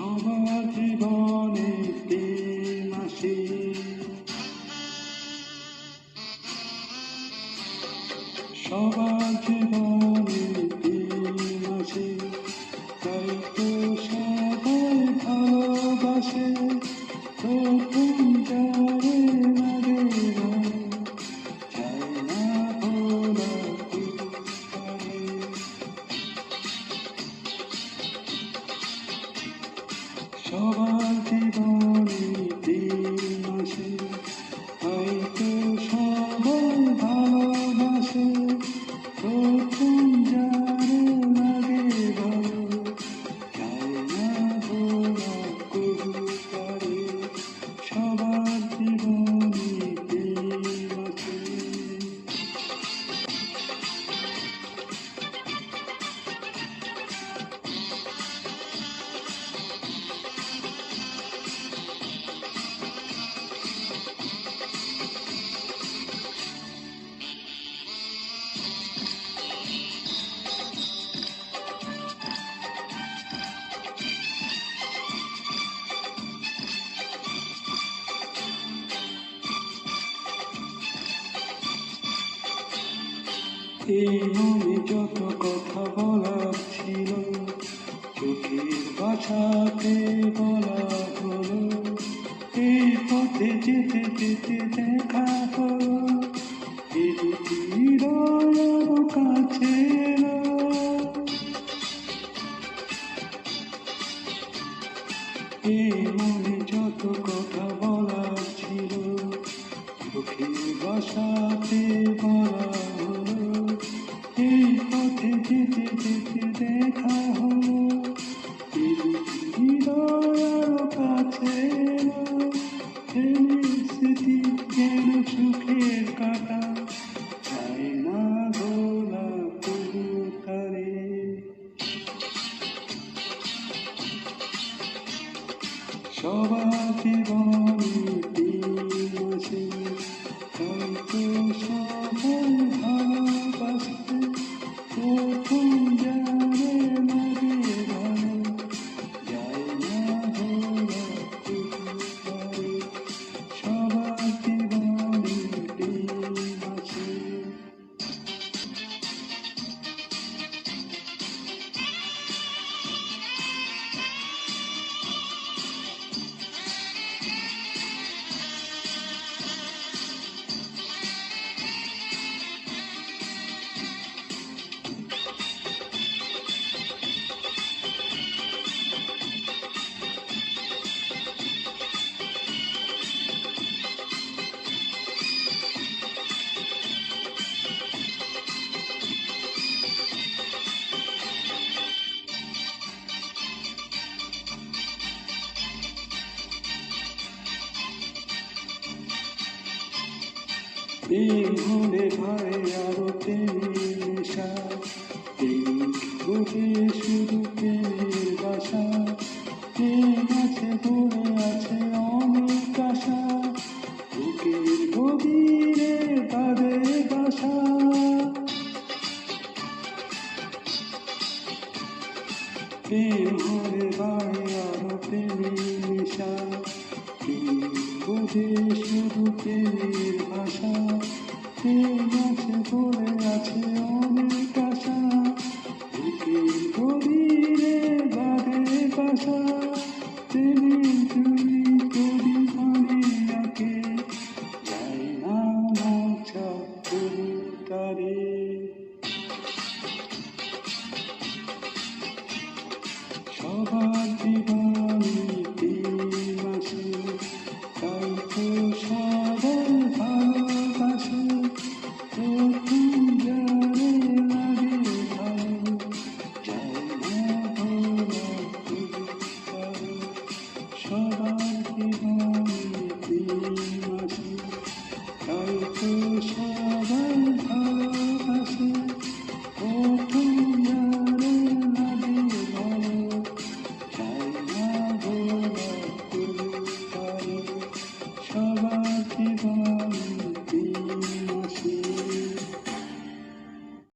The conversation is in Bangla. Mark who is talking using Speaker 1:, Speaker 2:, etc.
Speaker 1: আমার জীবনে প্রেম আসে সবার জীবনে প্রেম আসে তাই তো সবাই ভালোবাসে তো তুমি সবার জীবনে দিন আসে এই মনে যত কথা বলার ছিল, চোখের বাসাতে বলা হলো, এই পথে যেতে যেতে দেখা হলো এই দুটি কাছে। এই মনে যত কথা বলার ছিল, চোখের বাসাতে বলা সবাই প্রেম হলে ভাই, আরও প্রেমের নেশা প্রেম বুঝে শুধু প্রেমের বাসা। প্রেম আছে বলে আছে, অনেক আশা। বুকের গভীরে বাদে বাসা। প্রেম হলে ভাই, আরও প্রেমের নেশা পাখি ওদের শুধু প্রেমের ভাষা প্রেম আছে পড়ে আছে অনেক আশা। বুকের গভীরে বাড়ে বাসা। প্রেমে তুমি করি মানে আঁকে যাই না মজা